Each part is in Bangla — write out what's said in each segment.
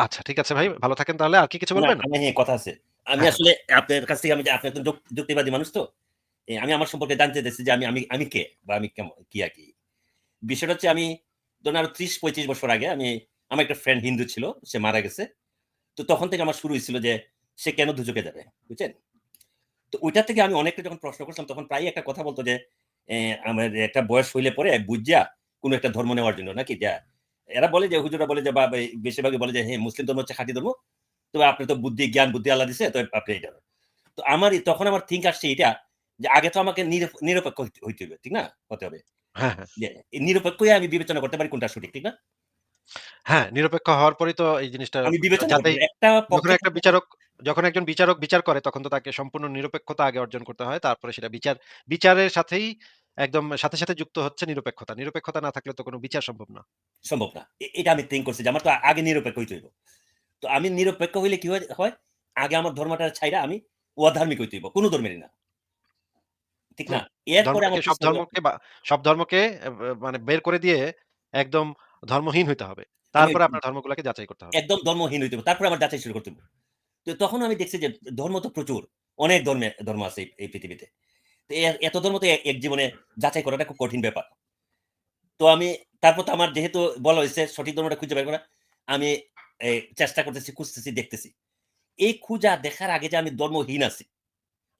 আচ্ছা ঠিক আছে ভাই। ভালো থাকেন তাহলে। আর কি কিছু বলবেন? আমি হ্যাঁ, কথা আছে। আমি হ্যাঁ। আসলে আপনার কাছ থেকে আমি যে আপনি একজন যুক্তিবাদী মানুষ তো। আমি আমার সম্পর্কে জানতে চাইতেছি যে আমি আমি আমি কে? বা আমি কেমন কি আরকি। বিষয়টা হচ্ছে আমি ধরুন আরও ৩০-৩৫ বছর আগে আমি আমার একটা ফ্রেন্ড হিন্দু ছিল। সে মারা গেছে। তো তখন থেকে আমার শুরু হয়েছিল যে সে কেন দুজকে যাবে? বুঝছেন? তো ওইটা থেকে আমি অনেকটা যখন প্রশ্ন করছিলাম তখন প্রায় একটা কথা বলতো যে আমার একটা বয়স হইলে পরে বুঝিয়া কোনো একটা ধর্ম নেওয়ার জন্য নাকি যা এরা বলে যে হুজুররা বলে যে বা বেশিরভাগই বলে যে হ্যাঁ, মুসলিম ধর্ম হচ্ছে খাঁটি ধর্ম। তবে আপনি তো বুদ্ধি, জ্ঞান, বুদ্ধি আল্লাহ দিছে তো আপনি এটা। তো আমার তখন আমার থিংক আসছে এটা যে আগে তো আমাকে নিরপেক্ষ হইতে হবে। ঠিক না? হতে হবে। হ্যাঁ, হ্যাঁ। নিরপেক্ষই আমি বিবেচনা করতে পারি কোনটা সঠিক। ঠিক না? হ্যাঁ, নিরপেক্ষ হওয়ার পরেই তো এই জিনিসটা যখন একটা বিচারক যখন একজন বিচারক বিচার করে তখন তো তাকে সম্পূর্ণ নিরপেক্ষতা আগে অর্জন করতে হয়। তারপরে সেটা বিচার বিচারের সাথেই একদম সাথে, সাথে যুক্ত হচ্ছে নিরপেক্ষতা। নিরপেক্ষতা না থাকলে তো কোন বিচার সম্ভব না। সম্ভব না। এটা আমি থিংক করছি যে আমার তো আগে নিরপেক্ষ হইতে হইব। তো আমি নিরপেক্ষ হইলে কি হয়? আগে আমার ধর্মটা ছাইড়া আমি অধার্মিক হইতে হইব। কোন ধর্মেরই না। ঠিক না? এরপরে আমার সব ধর্মকে সব ধর্মকে মানে বের করে দিয়ে একদম ধর্মহীন হইতে হবে। তারপরে আপনার ধর্মগুলাকে যাচাই করতে হবে। একদম ধর্মহীন হইতে হবে। তারপরে আমার যাচাই শুরু করতে হবে। তো তখন আমি দেখছি যে ধর্ম তো প্রচুর। অনেক ধর্মে ধর্ম আছে এই পৃথিবীতে। তো এ এত ধর্ম তো এক জীবনে যাচাই করাটা খুব কঠিন ব্যাপার। তো আমি তারপর তো আমার যেহেতু বলা হইছে সঠিক ধর্মটা খুঁজে বের করা, আমি চেষ্টা করতেছি, খুঁজতেছি, দেখতেছি। এই খুঁজা দেখার আগে যে আমি ধর্মহীন আছি।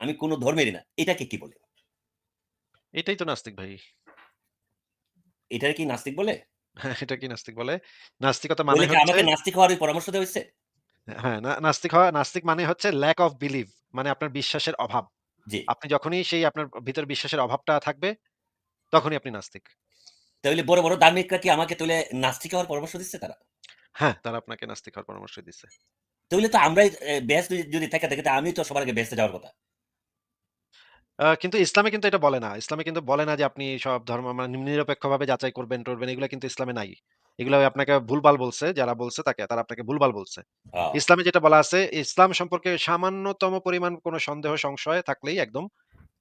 আমি কোন ধর্মেরই না। এটাকে কি বলে? এটাই তো নাস্তিক ভাই। এটারে কি নাস্তিক বলে? হ্যাঁ, এটা কি নাস্তিক বলে? নাস্তিকতা মানে হচ্ছে আমাকে নাস্তিক হওয়ার পরামর্শ দেওয়া হয়েছে হ্যাঁ, না নাস্তিক হওয়া নাস্তিক মানে হচ্ছে ল্যাক অফ বিলিভ মানে আপনার বিশ্বাসের অভাব। জি। আপনি যখনই সেই আপনার ভিতরে বিশ্বাসের অভাবটা থাকবে, তখনই আপনি নাস্তিক। তাইলে বড়, বড় ধার্মিকরা কি আমাকে তাইলে নাস্তিক হওয়ার পরামর্শ দিচ্ছে তারা? হ্যাঁ, তারা আপনাকে নাস্তিক হওয়ার পরামর্শ দিচ্ছে। তাইলে তো আমরাই এ বেহেশত যদি থেকে থাকি তা আমিও তো সবার আগে বেহেশতে যাওয়ার কথা। আ কিন্তু ইসলামে কিন্তু এটা বলে না। ইসলামে কিন্তু বলে না যে আপনি সব ধর্ম মানে নিরপেক্ষভাবে যাচাই করবেন-টরবেন এগুলা কিন্তু ইসলামে নাই। এগুলা আপনাকে ভুলভাল বলছে। যারা বলছে তাকে তারা আপনাকে ভুলভাল বলছে। ইসলামে যেটা বলা আছে, ইসলাম সম্পর্কে সামান্যতম পরিমাণ কোন সন্দেহ সংশয় থাকলেই একদম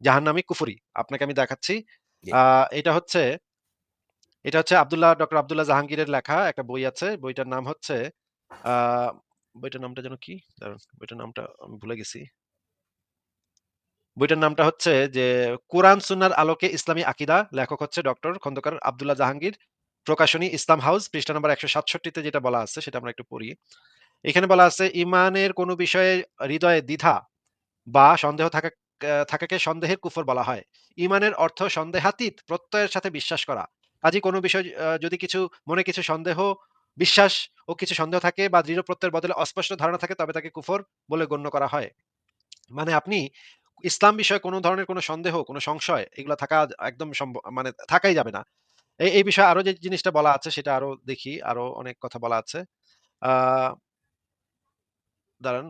জাহান্নামী কুফরি। আপনাকে আমি দেখাচ্ছি। এটা হচ্ছে এটা হচ্ছে আব্দুল্লাহ ডক্টর আব্দুল্লাহ জাহাঙ্গীরের লেখা একটা বই আছে। বইটার নাম হচ্ছে বইটার নামটা যেন কি? বইটার নামটা আমি ভুলে গেছি। বইটার নামটা হচ্ছে যে কোরআন সুন্নাহর আলোকে ইসলামী আকিদা লেখক হচ্ছে ডক্টর খন্দকার আব্দুল্লাহ জাহাঙ্গীর। প্রকাশনী ইসলাম হাউস পৃষ্ঠা নাম্বার ১৬৭ তে যেটা বলা আছে সেটা আমরা একটু পড়ি। এখানে বলা আছে ইমানের কোন বিষয়ে হৃদয়ে দ্বিধা বা সন্দেহ থাকা থাকাকে সন্দেহের কুফর বলা হয়। ইমানের অর্থ সন্দেহাতীত প্রত্যয়ের সাথে বিশ্বাস করা। কাজেই কোন বিষয় যদি কিছু মনে কিছু সন্দেহ, বিশ্বাস ও কিছু সন্দেহ থাকে বা দৃঢ় প্রত্যয়ের বদলে অস্পষ্ট ধারণা থাকে তবে তাকে কুফর বলে গণ্য করা হয়। মানে আপনি ইসলাম বিষয়ে কোনো ধরনের কোনো সন্দেহ, কোনো সংশয় এগুলা থাকা একদম মানে থাকাই যাবে না। এই বিষয়ে আরও যে জিনিসটা বলা আছে সেটা আরও দেখি। আরও অনেক কথা বলা আছে। দাঁড়ান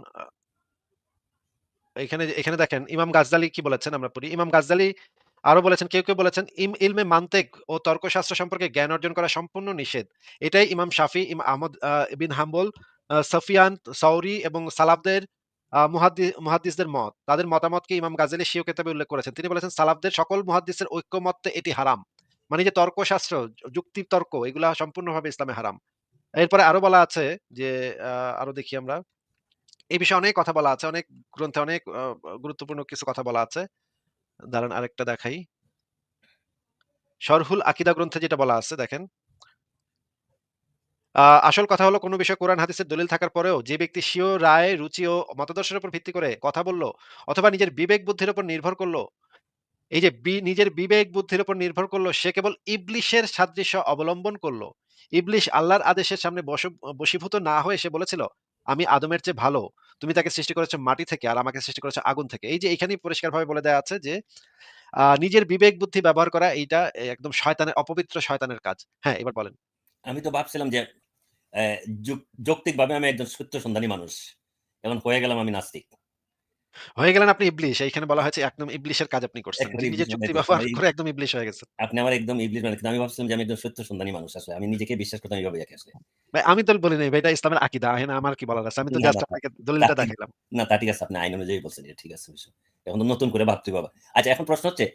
এখানে এখানে দেখেন ইমাম গাজ্জালী কি বলেছেন আমরা পড়ি। ইমাম গাজ্জালী আরও বলেছেন কেউ, কেউ বলেছেন ইম ইলমে মান্তিক ও তর্কশাস্ত্র সম্পর্কে জ্ঞান অর্জন করা সম্পূর্ণ নিষেধ। এটাই ইমাম শাফি, ইমাম আহমদ বিন হাম্বল, সফিয়ান, সৌরি এবং সালাবদের মুহাদ্দিসদের মত। তাদের মতামতকে ইমাম গাজ্জালী স্বীয় কিতাবে উল্লেখ করেছেন। তিনি বলেছেন সালাফদের সকল মুহাদ্দিসের ঐক্যমত্যে এটি হারাম। মানে যে তর্কশাস্ত্র, যুক্তি তর্ক এগুলা সম্পূর্ণভাবে ইসলামে হারাম। এরপরে আরও বলা আছে যে আরও দেখি আমরা। এই বিষয়ে অনেক কথা বলা আছে। অনেক গ্রন্থে অনেক গুরুত্বপূর্ণ কিছু কথা বলা আছে। দাঁড়ান আরেকটা দেখাই। শরহুল আকিদা গ্রন্থে যেটা বলা আছে দেখেন। আসল কথা হলো কোনো বিষয়ে কোরআন হাদিসের দলিল থাকার পরেও যে ব্যক্তি স্বীয় রায়, রুচি ও মতাদর্শের উপর ভিত্তি করে কথা বলল অথবা নিজের বিবেক বুদ্ধির উপর নির্ভর করল, এই যে নিজের বিবেক বুদ্ধির উপর নির্ভর করল সে কেবল ইবলিসের সাদৃশ্য অবলম্বন করল। ইবলিস আল্লাহর আদেশের সামনে বশ বশীভূত না হয়ে সে বলেছিল, "আমি আদমের চেয়ে ভালো। তুমি তাকে সৃষ্টি করেছ মাটি থেকে আর আমাকে সৃষ্টি করেছ আগুন থেকে।" এই যে এখানেই পরিষ্কারভাবে বলে দেওয়া আছে যে নিজের বিবেক বুদ্ধি ব্যবহার করা এইটা একদম শয়তানের অপবিত্র শয়তানের কাজ। হ্যাঁ, এবার বলেন। আমি তো ভাবছিলাম যে যৌক্তিকভাবে আমি একজন সত্য সন্ধানী মানুষ। এখন হয়ে গেলাম আমি নাস্তিক। হয়ে গেলেন আপনি ইবলিস। এইখানে বলা হয়েছে একদম ইবলিসের কাজ আপনি করছেন। একদম যে ইবলিস নিজের যুক্তি বানাইতেছেন ব্যবহার করে একদম ইবলিস হয়ে গেছেন। আপনি আমার একদম ইবলিস বানাইতেছেন। আমি ভাবছিলাম যে আমি একজন সত্য সন্ধানী মানুষ আসলে। আমি নিজেকে বিশ্বাস করতাম এইভাবে আরকি আসলে। ভাই আমি তো বলি নাই ভাই এটা ইসলামের আকীদা। এখানে আমার কি বলার আছে? আমি তো না, জাস্ট না, আপনাকে তা দলিলটা ঠিক দেখাইলাম। না তা ঠিক আছে। আপনি আইন অনুযায়ী বলছেন এটা ঠিক আছে বিষয়। এখন তো নতুন করে ভাবতে বাবা। আচ্ছা এখন প্রশ্ন হচ্ছে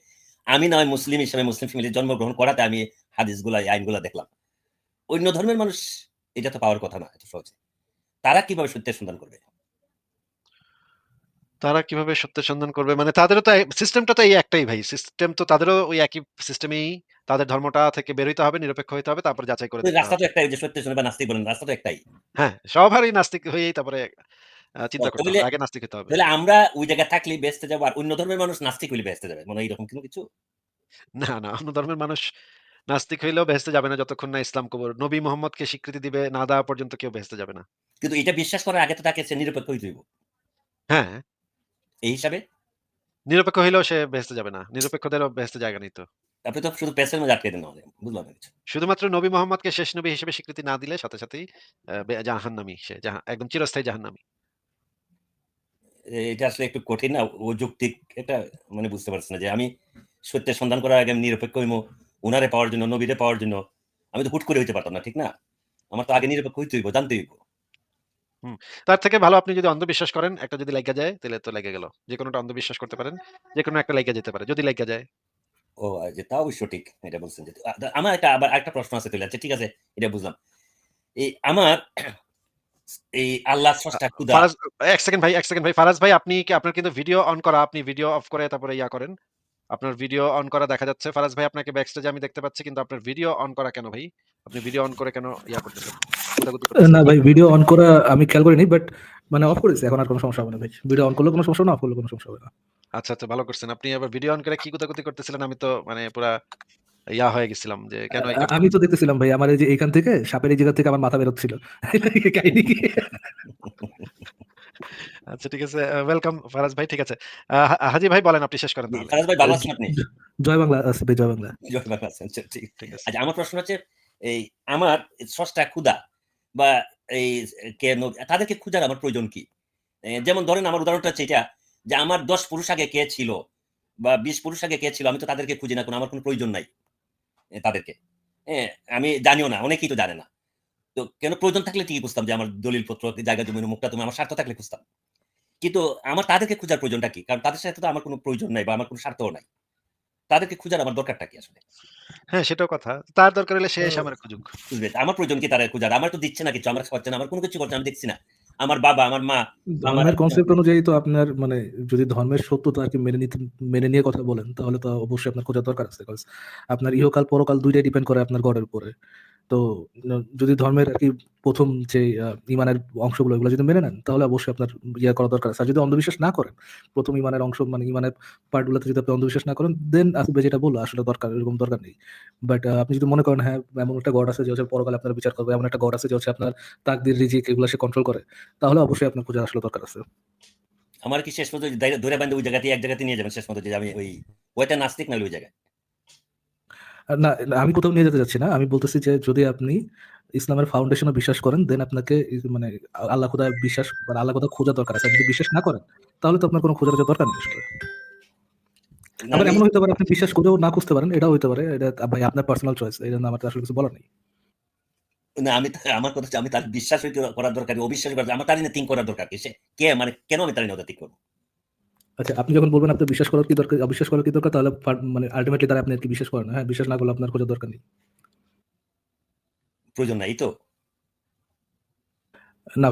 আমি না হয় মুসলিম হিসেবে মুসলিম ফ্যামিলিতে জন্মগ্রহণ করাতে আমি হাদিসগুলা, এই আইনগুলা দেখলাম। অন্য ধর্মের মানুষ এটা তো পাওয়ার কথা না এত সহজে। তারা কীভাবে সত্যের সন্ধান করবে? তারা কীভাবে সত্যের সন্ধান করবে? মানে তাদেরও তো সিস্টেমটা তো এই একটাই ভাই। সিস্টেম তো তাদেরও ওই একই সিস্টেমেই তাদের ধর্মটা থেকে বের হইতে হবে, নিরপেক্ষ হইতে হবে, তারপর যাচাই করে রাস্তা তো একটাই যে নাস্তিক বলেন, রাস্তা তো একটাই। হ্যাঁ, সবারই নাস্তিক হয়েই তারপরে চিন্তা করতে হবে। আগে নাস্তিক হইতে হবে। তাহলে আমরা ওই জায়গায় যাব আর অন্য ধর্মের মানুষ নাস্তিক যাবে। মানে এরকম কোনো কিছু? না, না, অন্য ধর্মের মানুষ নাস্তিক হইলেও বেহেশতে যাবে না যতক্ষণ না ইসলাম কবুল নবী মোহাম্মদকে স্বীকৃতি দিবে না দেওয়া পর্যন্ত কেউ বেহেশতে যাবে না। কিন্তু এটা বিশ্বাস করার আগে তো তাকে নিরপেক্ষ হইতে হইব। হ্যাঁ, এই হিসাবে নিরপেক্ষ হইলেও সে বেহেশতে যাবে না। নিরপেক্ষদেরও বেহেশতে জায়গা নেই তো। আপনি তো শুধু প্যাচের মধ্যে আটকে দেন। বুঝলাম কিছু। শুধুমাত্র নবী মোহাম্মদকে শেষ নবী হিসেবে স্বীকৃতি না দিলে সাথে সাথেই বে সে একদম চিরস্থায়ী জাহান্নামী। এটা আসলে একটু কঠিন না? অযৌক্তিক এটা মানে বুঝতে পারছি না যে আমি সত্যের সন্ধান করার আগে আমি নিরপেক্ষ হইমু, উনারে পাওয়ার জন্য, নবীরে পাওয়ার জন্য। আমি তো হুট করে হইতে পারতাম না, ঠিক না? আমার তো আগে নিরপেক্ষ হইতে হইব, জানতে হইব। হুম। তার থেকে ভালো আপনি যদি অন্ধবিশ্বাস করেন, একটা যদি লাইগা যায় তাইলে তো লাইগা গেল। যেকোনোটা অন্ধবিশ্বাস করতে পারেন। যেকোনো একটা লাইগা যেতে পারে। যদি লাইগা যায়। ও যে তা অবশ্য ঠিক। এটা বলছেন যে আমার একটা আবার আরেকটা প্রশ্ন আছে। আচ্ছা ঠিক আছে, এটা বুঝলাম। এই আমার এই আল্লাহ স্রষ্টা ফারাজ ১ সেকেন্ড ভাই, ১ সেকেন্ড ভাই। ফারাজ ভাই আপনি কি আপনার কিন্তু ভিডিও অন করা। আপনি ভিডিও অফ করে তারপরে ইয়া করেন। আপনার ভিডিও অন করা দেখা যাচ্ছে। ফারাজ ভাই আপনাকে ব্যাকস্টেজে আমি দেখতে পাচ্ছি কিন্তু আপনার ভিডিও অন করা কেন ভাই? আপনি ভিডিও অন করে কেন ইয়া করতেছেন? না ভাই ভিডিও অন করা আমি খেয়াল করিনি বাট মানে অফ করেছি। এখন আর কোনো সমস্যা হবে না ভাই। ভিডিও অন করলেও কোনো সমস্যা না, অফ করলেও কোনো সমস্যা হবে না। আচ্ছা, আচ্ছা ভালো করছেন। আপনি আবার ভিডিও অন করে কি করতেছিলেন আমি তো মানে পুরা ইয়া হয়ে গেছিলাম যে কেন আমি তো দেখতেছিলাম ভাই আমার এই যে এইখান থেকে সাপের এই জায়গা থেকে আমার মাথা বেরোচ্ছিল। কাহিনী কি? আচ্ছা ঠিক আছে। ওয়েলকাম ফারাজ ভাই ঠিক আছে। হাজী ভাই বলেন আপনি শেষ করেন ফারাজ ভাই ভালো আছেন আপনি? জয় বাংলা আছে ভাই জয় বাংলা। জয় বাংলা আছেন। আচ্ছা ঠিক। ঠিক আছে। আচ্ছা আমার প্রশ্ন হচ্ছে এই আমার স্রষ্টা ক্ষুধা বা এই কে তাদেরকে খোঁজার আমার প্রয়োজন কি? যেমন ধরেন আমার উদাহরণটা হচ্ছে এটা যে আমার ১০ পুরুষ আগে কে ছিল বা ২০ পুরুষ আগে কে ছিল আমি তো তাদেরকে খুঁজি না। কোনো আমার কোনো প্রয়োজন নাই। তাদেরকে। হ্যাঁ, আমি জানিও না। অনেকেই তো জানে না। তো কেন প্রয়োজন থাকলে ঠিকই খুঁজতাম যে আমার দলিল পত্র জায়গা জমির মুখটা তুমি আমার স্বার্থ থাকলে খুঁজতাম। কিন্তু আমার তাদেরকে খোঁজার প্রয়োজনটা কি? কারণ তাদের সাথে তো আমার কোনো প্রয়োজন নাই বা আমার কোনো স্বার্থও নাই। তাদেরকে খুঁজার আমার দরকারটা কি আসলে? হ্যাঁ, সেটাও কথা। তার দরকার হলে শেষ আমার খুঁজুক। আমার প্রয়োজন কি তারা খুঁজার আমার তো দিচ্ছে না কিছু। আমার খাওয়াচ্ছে না। আমার কোনো কিছু করছে আমি দেখছি না। আমার বাবা, আমার মা, আমার ধর্মের কনসেপ্ট অনুযায়ী তো আপনার মানে যদি ধর্মের সত্যতা আরকি মেনে নিতে মেনে নিয়ে কথা বলেন তাহলে তো অবশ্যই আপনার খোঁজার দরকার আছে। আপনার ইহকাল পরকাল দুইটাই ডিপেন্ড করে আপনার গডের উপরে। তো যদি ধর্মের আর কি প্রথম যে আ ঈমানের অংশগুলো এগুলো যদি মেনে নেন তাহলে অবশ্যই আপনার ইয়ে করা দরকার আছে। যদি অন্ধবিশ্বাস না করেন, ১ম ঈমানের অংশ মানে ঈমানের পার্ট গুলোতে যদি আপনি অন্ধবিশ্বাস না করেন দেন ভাই যেটা বলল আসলে দরকার এরকম দরকার নেই। বাট আপনি যদি মনে করেন হ্যাঁ, এমন একটা গড আছে যে হচ্ছে পরকালে আপনার বিচার করবে, এমন একটা গড আছে যে হচ্ছে আপনার তাকদির, রিজিক এগুলো সে কন্ট্রোল করে। তাহলে অবশ্যই আপনার খোঁজার আসলে দরকার আছে। আমার কি শেষ পর্যন্ত ধইরা বাইন্ধা ওই জায়গাতেই এক জায়গাতেই নিয়ে যাবেন শেষ পর্যন্ত যে আমি ওই ওইটা নাস্তিক না ওই জায়গায়। না, আমি কোথাও নিয়ে যেতে চাচ্ছি না। আমি বলতেছি যে যদি আপনি ইসলামের ফাউন্ডেশন বিশ্বাস করেন দেন আপনাকে মানে আল্লাহ খোদায় বিশ্বাস মানে আল্লাহ খোদা খোঁজার দরকার আছে। যদি বিশ্বাস না করেন তাহলে তো আপনার কোন খোঁজার দরকার নেই আবার এমন হইতে পারে আপনি বিশ্বাস করেও না খুঁজতে পারেন। এটাও হইতে পারে। এটা ভাই আপনার পার্সোনাল চয়েস। এজন্য আমার আসলে কিছু বলার নেই। না আমি আমার কথা আমি তার বিশ্বাস করার দরকার, অবিশ্বাস করার আমার তারই না থিংক করার দরকার কি? সে কে মানে কেন আমি তারই না ওটা ঠিক করব? আচ্ছা আপনি যখন বলবেন আপনার বিশ্বাস করার কি দরকার, অবিশ্বাস করার কি দরকার তাহলে মানে আল্টিমেটলি তারা আপনি আরকি বিশ্বাস করেন হ্যাঁ, বিশ্বাস না করলে আপনার খোঁজার দরকার নেই। প্রয়োজন নাই তো? না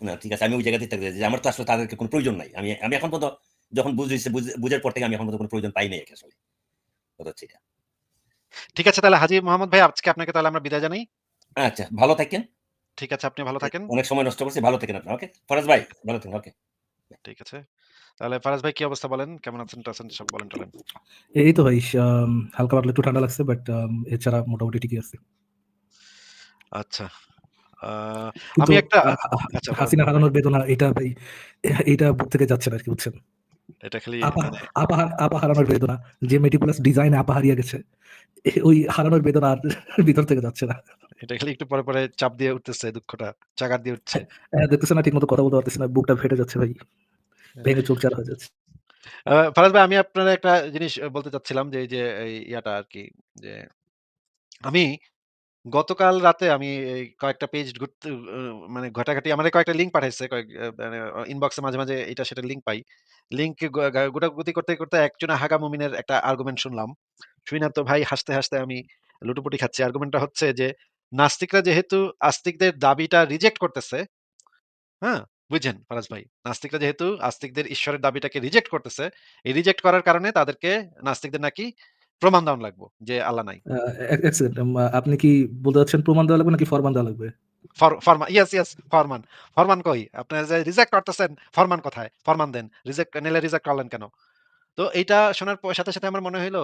না ঠিক আছে। আমি ওই জায়গাতেই থাকতে চাই যে আমার তো আসলে তাদেরকে কোন প্রয়োজন নাই। আমি আমি এখন পর্যন্ত যখন বুঝেছি বুঝ বুঝার পর থেকে আমি এখন পর্যন্ত কোন প্রয়োজন পাই নাই আসলে। কথা হচ্ছে এটা। ঠিক আছে তাহলে হাজী মোহাম্মদ ভাই আজকে আপনাকে তাহলে আমরা বিদায় জানাই। আচ্ছা ভালো থাকেন। ঠিক আছে আপনি ভালো থাকেন। অনেক সময় নষ্ট করছি। ভালো থাকেন আপনি। ওকে? ফরাজ ভাই ভালো থাকেন। ওকে। ঠিক আছে। তাহলে ফারাজ ভাই কি অবস্থা বলেন? কেমন আছেন-টাছেন সব বলেন টলেন। এই তো ভাই হালকা পাতলা একটু ঠান্ডা লাগছে বাট এছাড়া মোটামুটি ঠিকই আছে। আচ্ছা। আমি একটা আচ্ছা হাসিনা হারানোর বেদনা এটা ভাই এইটা বুক থেকে যাচ্ছে না আরকি বুঝছেন? এটা খালি আপা মানে আপা হারানোর বেদনা। যে মেটিকুলাস ডিজাইন আপা হারিয়ে গেছে। ওই হারানোর বেদনা আর ভিতর থেকে যাচ্ছে না। এটা খালি একটু পরে, পরে চাপ দিয়ে উঠতেছে দুঃখটা। চাগার দিয়ে উঠছে। হ্যাঁ, দেখতেছেন না ঠিকমতো কথা বলতে পারতেছি না। বুকটা ফেটে যাচ্ছে ভাই। ভেঙে চুরচার হয়ে যাচ্ছে। ফারাজ ভাই আমি আপনার একটা জিনিস বলতে চাচ্ছিলাম যে এই যে ইয়াটা আরকি যে আমি গতকাল রাতে আমি কয়েকটা পেজ ঘুরতে মানে ঘাটাঘাটি আমারে কয়েকটা লিঙ্ক পাঠাইছে মানে ইনবক্সে মাঝে, মাঝে এটা সেটা লিঙ্ক পাই। লিঙ্ক গ গা গোটাগুটি করতে, করতে একজনে হাগা মুমিনের একটা আর্গুমেন্ট শুনলাম। শুইনা তো ভাই হাসতে, হাসতে আমি লুটোপুটি খাচ্ছি। আর্গুমেন্টটা হচ্ছে যে নাস্তিকরা যেহেতু আস্তিকদের দাবিটা রিজেক্ট করতেছে হ্যাঁ? বুঝছেন ফারাজ ভাই। নাস্তিকরা যেহেতু আস্তিকদের ঈশ্বরের দাবিটাকে রিজেক্ট করতেছে, এই রিজেক্ট করার কারণে তাদেরকে নাস্তিকদের নাকি প্রমাণ দেওয়ান লাগবো যে আল্লাহ নাই। আপনি কি বলতে চাচ্ছেন প্রমাণ দেওয়া লাগবে নাকি ফরমান দেওয়া লাগবে? ফর ফরমা ইয়েস, ইয়েস ফরমান। ফরমান কই? আপনারা যে রিজেক্ট করতেছেন, ফরমান কোথায়? ফরমান দেন। রিজেক্ট নাইলে রিজেক্ট করলেন কেন? তো এইটা শোনার সাথে, সাথে আমার মনে হইল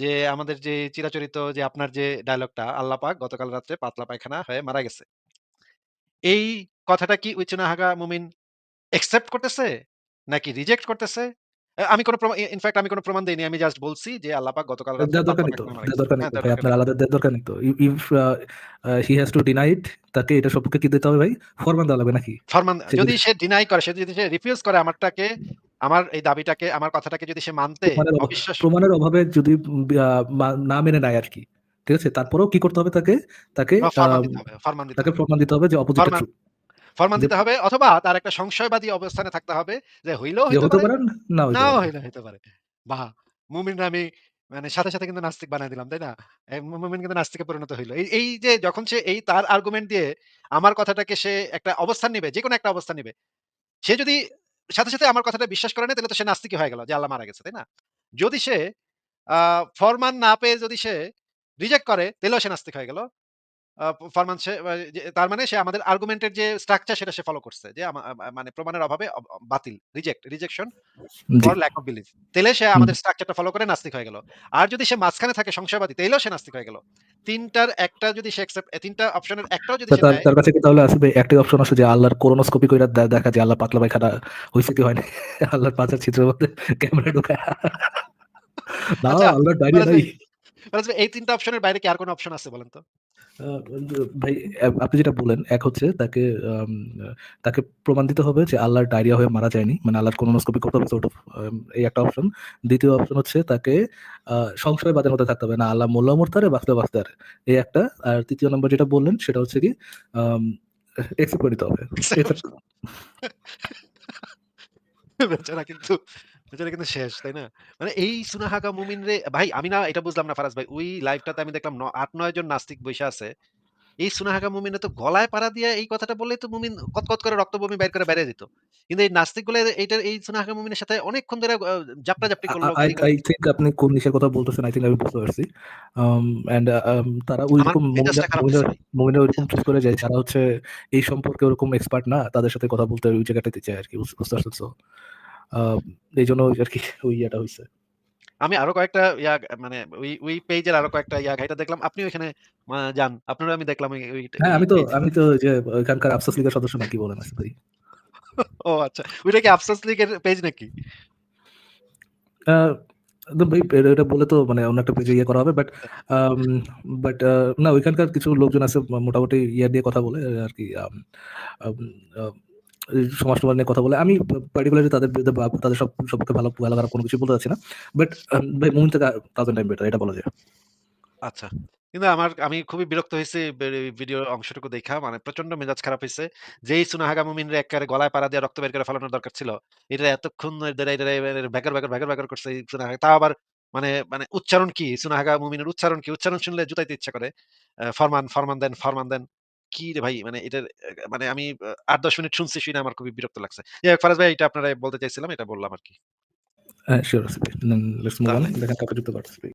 যে আমাদের যে চিরাচরিত যে আপনার যে ডায়ালগটা আল্লাহ পাক গতকাল রাত্রে পাতলা পায়খানা হয়ে মারা গেছে। এই কথাটা কি ওই চুনাহাগা মুমিন অ্যাকসেপ্ট করতেছে? নাকি রিজেক্ট করতেছে? আমি কোন প্রমা ই আমি কোন প্রমাণ দেইনি। আমি জাস্ট বলছি যে আল্লাহ পাক গতকাল রাত্রে দরকার নেই তো। দরকার নেই হ্যাঁ, ভাই আপনার আলাদা দরকার নেই তো। If he has to deny it তাকে এটা সম্পর্কে কি দিতে হবে ভাই? ফরমান দেওয়া লাগবে নাকি? ফরমান যদি সে ডিনাই করে, সে যদি সে রিফিউজ করে আমারটাকে, আমার এই দাবিটাকে, আমার কথাটাকে যদি সে মানতে অবিশ্বাস প্রমাণের অভাবে যদি না মেনে নেয় আর কি ঠিক আছে? তারপরেও কি করতে হবে তাকে? তাকে ফরমান দিতে তাকে। প্রমাণ দিতে হবে যে অপোজিটটা ফরমান যে দিতে হবে অথবা তার একটা সংশয়বাদী অবস্থানে থাকতে হবে যে হইলেও হইতে হতে পারে, পারে, না হইতে নাও হইলে হইতে পারে। বাহ! মুমিনরা আমি মানে সাথে, সাথে কিন্তু নাস্তিক বানায় দিলাম, তাই না? মুমিন কিন্তু নাস্তিকে পরিণত হইল। এই যে যখন সে এই তার আর্গুমেন্ট দিয়ে আমার কথাটাকে সে একটা অবস্থান নিবে, যেকোনো একটা অবস্থান নিবে। সে যদি সাথে, সাথে আমার কথাটা বিশ্বাস করে নেয় তাহলে তো সে নাস্তিকই হয়ে গেল যে আল্লাহ মারা গেছে, তাই না? যদি সে ফরমান না পেয়ে যদি সে রিজেক্ট করে তাইলেও সে নাস্তিক হয়ে গেল। আ ফরমান সে আ যে তার মানে সে আমাদের আর্গুমেন্ট এর যে স্ট্রাকচার সেটা সে ফলো করছে। যে মানে প্রমাণের অভাবে বাতিল, reject, rejection for lack of belief. তাইলে সে আমাদের স্ট্রাকচারটা ফলো করে নাস্তিক হয়ে গেল। আর যদি সে মাঝখানে থাকে সংশয়বাদী তাইলেও সে নাস্তিক হয়ে গেল। ৩ টার একটা যদি সে অ্যাকসেপ্ট ৩ টা অপশনের একটাও যদি তার কাছে কি তাহলে আসবে একটাই অপশন আছে যে আল্লাহর কইরা দেখা যে আল্লাহ পাতলা পায়খানা হইছে কি হয় নাই? আল্লাহর পাছার ছিদ্রের মধ্যে ক্যামেরা ঢুকায়া না আচ্ছা, আল্লাহর নাই। এই ৩ টা অপশনের বাইরে কি আর কোনো অপশন আছে বলেন তো? ভাই আপনি যেটা বললেন, এক হচ্ছে তাকে তাকে প্রমাণ দিতে হবে যে আল্লাহর ডায়রিয়া হয়ে মারা যায়নি। মানে আল্লাহর কোলোনোস্কোপি করতে হবে এই একটা অপশন। দ্বিতীয় অপশন হচ্ছে তাকে সংশয়বাদের মধ্যে থাকতে হবে। না আল্লাহ মরলেও মরতে পারে, বাঁচলেও বাঁচতে পারে। এই একটা। আর তৃতীয় নম্বর যেটা বললেন সেটা হচ্ছে কি আম অ্যাকসেপ্ট করে নিতে হবে। বেচারা কিন্তু কিন্তু শেষ, তাই না? মানে এই সুনাহাগা মুমিনরে ভাই আমি না এটা বুঝলাম না ফারাজ ভাই। ওই লাইভটাতে আমি দেখলাম ন ৮-৯ জন নাস্তিক বইসা আছে। এই সুনাহাগা মুমিনে তো গলায় পাড়া দিয়ে এই কথাটা বললেই তো মুমিন কতকত করে রক্ত বমি করে বেরিয়ে যেত। কিন্তু এই নাস্তিকগুলো এইটার এই সুনাহাগা মুমিনের সাথে অনেকক্ষণ ধরে জাপটা-জাপটি আ করল, আই আই থিংক আপনি কোন ইসের কথা বলতেছেন আই থিংক আমি বুঝতে পারছি। অ্যান্ড তারা চুজ করে যায় যারা হচ্ছে এই সম্পর্কে ওরকম এক্সপার্ট না তাদের সাথে কথা বলতে ওই জায়গাটাতে চায় আর কি বুঝতে পারছেন সো আ আর কি ওই ইয়েটা হইছে। আমি আরও কয়েকটা ইয়া মানে ওই ওই পেজের আরও কয়েকটা ইয়া ঘাইটা দেখলাম। আপনি ওইখানে মা যান। আপনারও আমি দেখলাম হ্যাঁ, আমি তো আমি তো যে ওইখানকার আফসোস লীগের সদস্য নাকি বলেন আরকি ভাই। ও আচ্ছা। ওইটা কি আফসোস লীগের পেজ নাকি? এটা বলে তো মানে অন্য একটা পেজে ইয়ে করা হবে। বাট বাট না ওইখানকার কিছু লোকজন আছে মোটামুটি ইয়ে নিয়ে কথা বলে আরকি আম আম আ সমাজ-টমাজ নিয়ে কথা বলে। আমি পার্টিকুলারলি তাদের বিরুদ্ধে তাদের সব সম্পর্কে ভালো ভালো খারাপ কোনো কিছু বলতে চাচ্ছি না। বাট ভাই মুমিন থেকে 1000 টাইম বেটার এটা বলা যায়। আচ্ছা। কিন্তু আমার আমি খুবই বিরক্ত হইছি বে ভিডিওর অংশটুকু দেখা মানে প্রচণ্ড মেজাজ খারাপ হয়েছে যেই সুনাহাগা মুমিনরে এক্কারে গলায় পাড়া দিয়ে রক্ত বের করে ফেলানোর দরকার ছিল। এটা এতক্ষণ ভ্যাকর, ভ্যাকর, ভ্যাকর, ভ্যাকর করছে সুনাহাগা। তাও আবার মানে মানে উচ্চারণ কি? সুনাহাগা মুমিনের উচ্চারণ কি? উচ্চারণ শুনলে জুতাইতে ইচ্ছা করে। ফরমান, ফরমান দেন, ফরমান দেন। কি রে ভাই মানে এটা মানে আমি আট দশ মিনিট শুনছি শুনে আমার খুবই বিরক্ত লাগছে। ফারাজ ভাই এটা আপনারা বলতে চাইছিলাম এটা বললাম আর কি হ্যাঁ, শিওর লেটস মুভ অন। দেখেন কাকে যুক্ত।